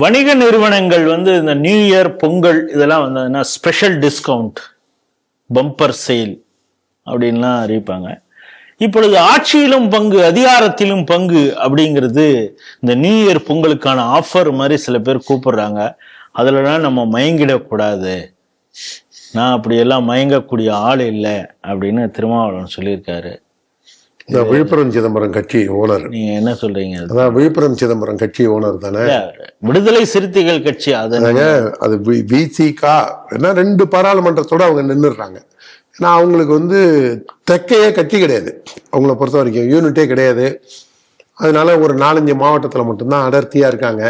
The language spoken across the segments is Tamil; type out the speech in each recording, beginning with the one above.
வணிக நிறுவனங்கள் வந்து இந்த நியூ இயர் பொங்கல் இதெல்லாம் வந்ததுன்னா ஸ்பெஷல் டிஸ்கவுண்ட் பம்பர் சேல் அப்படின்லாம் அறிவிப்பாங்க. இப்பொழுது ஆட்சியிலும் பங்கு அதிகாரத்திலும் பங்கு அப்படிங்கிறது இந்த நியூ இயர் பொங்கலுக்கான ஆஃபர் மாதிரி சில பேர் கூப்பிடுறாங்க. அதிலலாம் நம்ம மயங்கிடக்கூடாது. நான் அப்படியெல்லாம் மயங்கக்கூடிய ஆள் இல்லை அப்படின்னு திருமாவளவன் சொல்லியிருக்காரு. இந்த விழுப்புரம் சிதம்பரம் கட்சி ஓனர். நீங்க என்ன சொல்றீங்க? அது? அதான் விழுப்புரம் சிதம்பரம் கட்சி ஓனர் தானே? விடுதலை சிறுத்தைகள் கட்சி அது அதாங்க அது விசிகா ஏன்னா ரெண்டு பாராளுமன்றத்தோட அவங்க நின்றுடுறாங்க ஏன்னா அவங்களுக்கு வந்து தெக்கையே கட்சி கிடையாது. அவங்கள பொறுத்த வரைக்கும் யூனிட்டே கிடையாது. அதனால ஒரு நாலஞ்சு மாவட்டத்தில் மட்டும்தான் அடர்த்தியாக இருக்காங்க.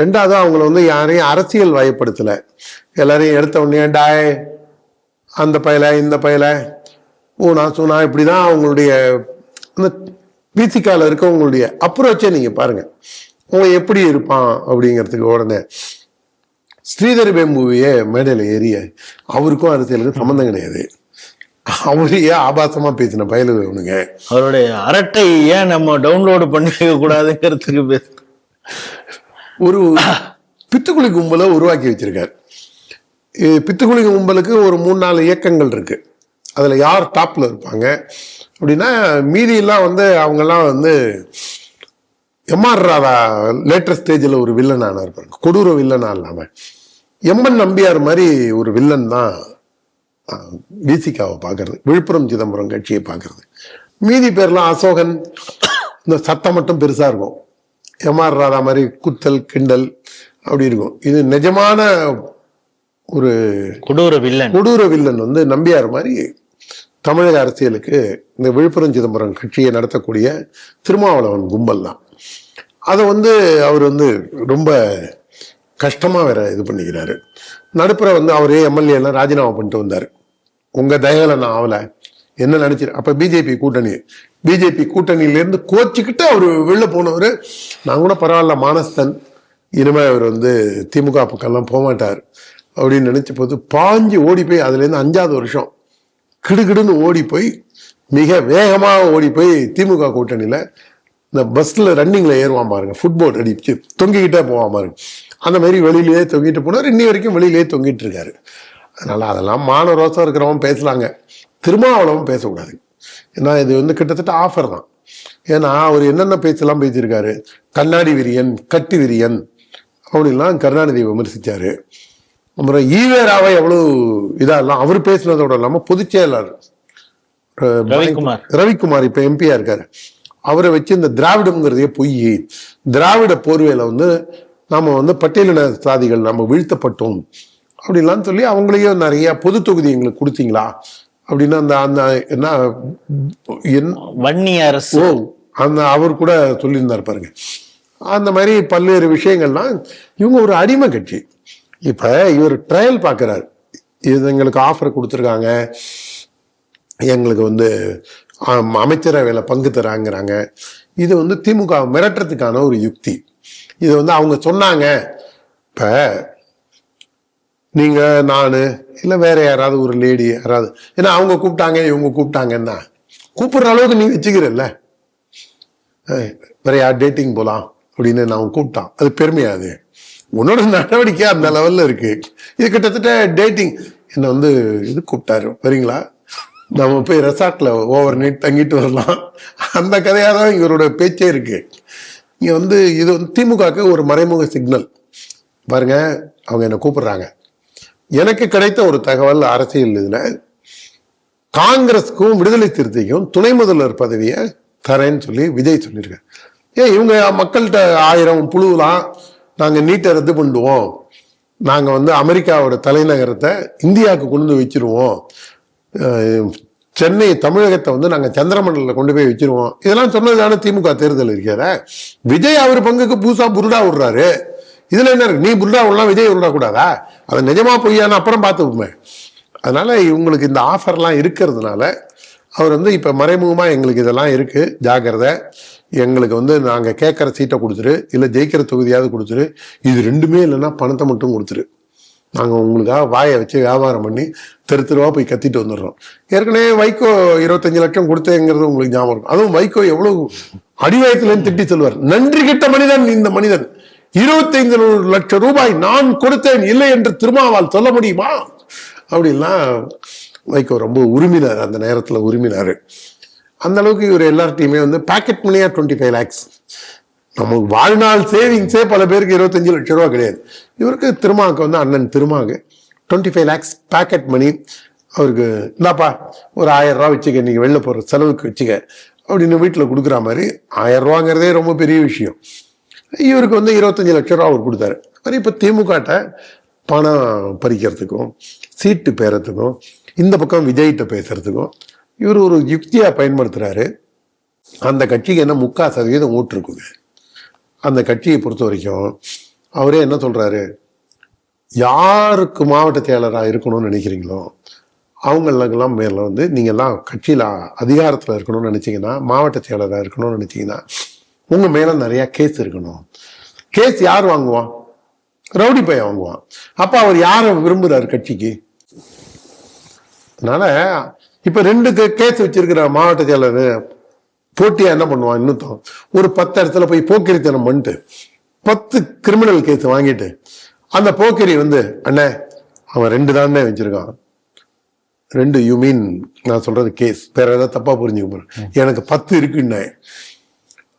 ரெண்டாவது அவங்கள வந்து யாரையும் அரசியல் வயப்படுத்தலை. எல்லாரையும் எடுத்த உடனே டாய் அந்த பயல இந்த பயல ஊனா சூனா இப்படி தான் அவங்களுடைய அந்த பிசிக்கால இருக்கவங்களுடைய அப்ரோச்சே நீங்கள் பாருங்க. அவன் எப்படி இருப்பான் அப்படிங்கிறதுக்கு உடனே ஸ்ரீதர் மூவியே மேடையில் ஏறிய அவருக்கும் அரசியலுக்கும் சம்மந்தம் கிடையாது. அவரு ஏன் ஆபாசமா பேசின பயலு இவனுங்க? அவருடைய அரட்டை ஏன் நம்ம டவுன்லோடு பண்ணிக்க கூடாதுங்கிறதுக்கு ஒரு பித்துக்குழி கும்பலை உருவாக்கி வச்சிருக்காரு. பித்துக்குழி கும்பலுக்கு ஒரு மூணு நாலு இயக்கங்கள் இருக்கு. அதுல யார் டாப்ல இருப்பாங்க? அப்படின்னா மீதியெல்லாம் வந்து அவங்கெல்லாம் வந்து எம்ஆர் ராதா லேட்டஸ்ட் ஸ்டேஜில் ஒரு வில்லனான இருப்பாங்க கொடூர வில்லனா இல்லாம. எம்என் நம்பியார் மாதிரி ஒரு வில்லன் தான் விசிகாவை பார்க்கறது விழுப்புரம் சிதம்பரம் கட்சியை பார்க்கறது. மீதி பேர்லாம் அசோகன் இந்த சத்தம் மட்டும் பெருசா இருக்கும். எம்ஆர் ராதா மாதிரி குத்தல் கிண்டல் அப்படி இருக்கும். இது நிஜமான ஒரு கொடூர வில்லன் கொடூர வில்லன் வந்து நம்பியார் மாதிரி தமிழக அரசியலுக்கு இந்த விழுப்புரம் சிதம்பரம் கட்சியை நடத்தக்கூடிய திருமாவளவன் கும்பல் தான் அதை வந்து அவர் வந்து ரொம்ப கஷ்டமாக வேற இது பண்ணிக்கிறாரு. நடுப்புற வந்து அவரே எம்எல்ஏ எல்லாம் ராஜினாமா பண்ணிட்டு வந்தார். உங்கள் தயவில் நான் ஆகலை என்ன நினைச்சிரு அப்போ பிஜேபி கூட்டணி. பிஜேபி கூட்டணியிலேருந்து கோச்சிக்கிட்டு அவர் வெளில போனவர் நான் கூட பரவாயில்ல மானஸ்தன். இனிமேல் அவர் வந்து திமுக பக்கம்லாம் போக மாட்டார் அப்படின்னு நினச்ச போது பாஞ்சு ஓடி போய் அதுலேருந்து அஞ்சாவது வருஷம் கிடுகிடுன்னு ஓடி போய் மிக வேகமாக ஓடி போய் திமுக கூட்டணியில் இந்த பஸ்ஸில் ரன்னிங்கில் ஏறுவான் பாருங்க. ஃபுட்போர்ட் அடிச்சு தொங்கிக்கிட்டே போவான் பாருங்க. அந்த மாதிரி வெளியிலேயே தொங்கிட்டு போனார் இன்னி வரைக்கும் வெளியிலேயே தொங்கிட்டு இருக்காரு. அதனால் அதெல்லாம் மான ரோசம் இருக்கிறவன் பேசலாங்க திருமாவளவும் பேசக்கூடாது. ஏன்னா இது வந்து கிட்டத்தட்ட ஆஃபர் தான். ஏன்னா அவர் என்னென்ன பேச்செல்லாம் பேசியிருக்காரு? கண்ணாடி விரியன் கட்டி விரியன் அப்படின்லாம் கருணாநிதி விமர்சித்தார் அப்புறம் ஈவேராவை எவ்வளவு இதெல்லாம் அவர் பேசினதோட இல்லாம பொதுச் செயலாளர் ரவிக்குமார். ரவிக்குமார் இப்ப எம்பியா இருக்காரு. அவரை வச்சு இந்த திராவிடம்ங்கிறதே பொய். திராவிட போர்வையில வந்து நாம வந்து பட்டியலின சாதிகள் நம்ம வீழ்த்தப்பட்டோம். அப்படின்லாம் சொல்லி அவங்களையும் நிறைய பொது தொகுதி எங்களுக்கு கொடுத்தீங்களா? அப்படின்னு அந்த அந்த என்ன என் வன்னி அரசு. ஓ அந்த அவர் கூட சொல்லியிருந்தார் பாருங்க. அந்த மாதிரி பல்வேறு விஷயங்கள்லாம் இவங்க ஒரு அடிமை கட்சி. இப்ப இவர் ட்ரையல் பார்க்கறாரு. இது எங்களுக்கு ஆஃபர் கொடுத்துருக்காங்க. எங்களுக்கு வந்து அமைச்சரவையில் பங்கு தராங்கிறாங்க. இது வந்து திமுக மிரட்டுறதுக்கான ஒரு யுக்தி. இது வந்து அவங்க சொன்னாங்க. இப்ப நீங்க நான் இல்லை வேற யாராவது ஒரு லேடி யாராவது ஏன்னா அவங்க கூப்பிட்டாங்க இவங்க கூப்பிட்டாங்கன்னா கூப்பிடுற அளவுக்கு நீ வச்சுக்கிறல்ல. வேற யார் டேட்டிங் போலாம் அப்படின்னு நான் கூப்பிட்டான். அது பெருமையாது உன்னோட நடவடிக்கை அந்த லெவல்ல இருக்கு. இது கிட்டத்தட்ட டேட்டிங் என்னை வந்து இது கூப்பிட்டாரு. வரீங்களா நம்ம போய் ரெசார்ட்ல ஓவர் நைட் தங்கிட்டு வரலாம். அந்த கதையாக தான் இவரோட பேச்சே இருக்கு. இங்கே வந்து இது வந்து திமுகக்கு ஒரு மறைமுக சிக்னல் பாருங்க அவங்க என்னை கூப்பிடுறாங்க. எனக்கு கிடைத்த ஒரு தகவல் அரசியல் இதில் காங்கிரஸுக்கும் விடுதலை சிறுத்தைக்கும் துணை முதல்வர் பதவியை தரேன்னு சொல்லி விஜய் சொல்லியிருக்காரு. ஏன் இவங்க மக்கள்கிட்ட ஆயிரம் புழுவலாம். நாங்கள் நீட்டை ரத்து பண்ணுவோம் நாங்கள் வந்து அமெரிக்காவோட தலைநகரத்தை இந்தியாவுக்கு கொண்டு வந்து வச்சிருவோம். சென்னை தமிழகத்தை வந்து நாங்கள் சந்திரமண்டலில் கொண்டு போய் வச்சிருவோம். இதெல்லாம் சொன்னதான திமுக தேர்தல் இருக்கிற விஜய் அவர் பங்குக்கு புதுசா புருடா விடுறாரு. இதுல என்ன இருக்கு? நீ புருடா விடலாம் விஜய் விடக்கூடாதா அதை நிஜமா பொய்யான்னு அப்புறம் பார்த்துக்குமே அதனால இவங்களுக்கு இந்த ஆஃபர்லாம் இருக்கிறதுனால அவர் வந்து இப்ப மறைமுகமா எங்களுக்கு இதெல்லாம் இருக்கு. ஜாக்கிரதை. எங்களுக்கு வந்து நாங்கள் கேட்குற சீட்டை கொடுத்துரு இல்லை ஜெயிக்கிற தொகுதியாவது கொடுத்துரு. இது ரெண்டுமே இல்லைன்னா பணத்தை மட்டும் கொடுத்துரு. நாங்கள் உங்களுக்காக வாயை வச்சு வியாபாரம் பண்ணி தெரு தெருவாக போய் கத்திட்டு வந்துடுறோம். ஏற்கனவே வைகோ இருபத்தஞ்சு லட்சம் கொடுத்தேங்கிறது உங்களுக்கு ஞாபகம் இருக்கும். அதுவும் வைகோ எவ்வளோ அடிவயத்திலேருந்து திட்டி சொல்வார் நன்றி கிட்ட மனிதன் இந்த மனிதன். இருபத்தைந்து லட்சம் ரூபாய் நான் கொடுத்தேன் இல்லை என்று திருமாவால் சொல்ல முடியுமா? அப்படின்லாம் வைகோ ரொம்ப உரிமினார். அந்த நேரத்தில் உரிமினார். அந்த அளவுக்கு இவர் எல்லார்ட்டையுமே வந்து பாக்கெட் மணியா டுவெண்ட்டி ஃபைவ் லேக்ஸ் நமக்கு வாழ்நாள் சேவிங்ஸே பல பேருக்கு இருபத்தஞ்சு லட்சம் ரூபா கிடையாது. இவருக்கு திருமாவுக்கு வந்து அண்ணன் திருமாவுக்கு டுவெண்ட்டி ஃபைவ் லேக்ஸ் பேக்கெட் மணி அவருக்கு இந்தாப்பா ஒரு ஆயிரம் ரூபா வச்சுக்க நீங்கள் வெளில போகிற செலவுக்கு வச்சுக்க அப்படின்னு வீட்டில் கொடுக்குற மாதிரி ஆயிரம் ரூபாங்கிறதே ரொம்ப பெரிய விஷயம். இவருக்கு வந்து இருபத்தஞ்சு லட்சம் ரூபா அவர் கொடுத்தாரு. மாதிரி இப்போ திமுகட்ட பணம் பறிக்கிறதுக்கும் சீட்டு பேரத்துக்கும் இந்த பக்கம் விஜய்கிட்ட பேசுறதுக்கும் இவர் ஒரு யுக்தியாக பயன்படுத்துகிறாரு அந்த கட்சிக்கு என்ன முக்கால் சதவீதம் ஓட்டிருக்குங்க அந்த கட்சியை பொறுத்த வரைக்கும் அவரே என்ன சொல்கிறாரு யாருக்கு மாவட்ட செயலராக இருக்கணும்னு நினைக்கிறீங்களோ அவங்களுக்கெல்லாம் மேலே வந்து நீங்கள்லாம் கட்சியில் அதிகாரத்தில் இருக்கணும்னு நினச்சிங்கன்னா மாவட்ட செயலராக இருக்கணும்னு நினச்சிங்கன்னா உங்கள் மேலே நிறையா கேஸ் இருக்கணும். கேஸ் யார் வாங்குவான்? ரவுடி பையன் வாங்குவான். அப்போ அவர் யாரை விரும்புகிறார் கட்சிக்கு? அதனால இப்ப ரெண்டு கேஸ் வச்சிருக்கிற மாவட்ட செயலர் போட்டியா என்ன பண்ணுவான் இன்னும் ஒரு பத்து இடத்துல போய் போக்கிரித்தனம் பண்ணிட்டு பத்து கிரிமினல் கேஸ் வாங்கிட்டு அந்த போக்கிரி வந்து அண்ணே அவன் ரெண்டு தானே வச்சிருக்கான். ரெண்டு யூ மீன் நான் சொல்றது கேஸ் வேற ஏதாவது தப்பா புரிஞ்சுக்க போறேன். எனக்கு பத்து இருக்குன்னே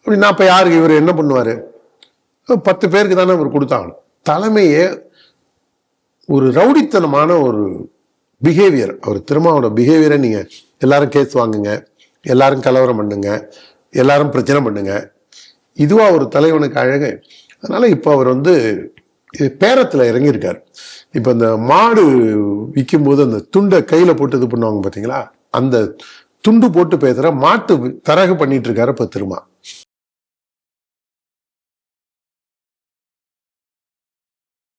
அப்படின்னா அப்ப யாருக்கு இவர் என்ன பண்ணுவாரு? பத்து பேருக்கு தானே அவர் கொடுத்தாங்க. தலைமையே ஒரு ரவுடித்தனமான ஒரு பிஹேவியர் அவர் திருமாவோட பிஹேவியரை நீங்கள் எல்லாரும் கேஸ் வாங்குங்க எல்லாரும் கலவரம் பண்ணுங்க எல்லாரும் பிரச்சனை பண்ணுங்க. இதுவாக ஒரு தலைவனுக்கு அழகு. அதனால் இப்போ அவர் வந்து பேரத்தில் இறங்கியிருக்கார். இப்போ இந்த மாடு விற்கும் போது அந்த துண்டை கையில் போட்டு இது பண்ணுவாங்க பார்த்தீங்களா அந்த துண்டு போட்டு பேசுகிற மாட்டு தரகு பண்ணிட்டு இருக்காரு இப்போ திருமா.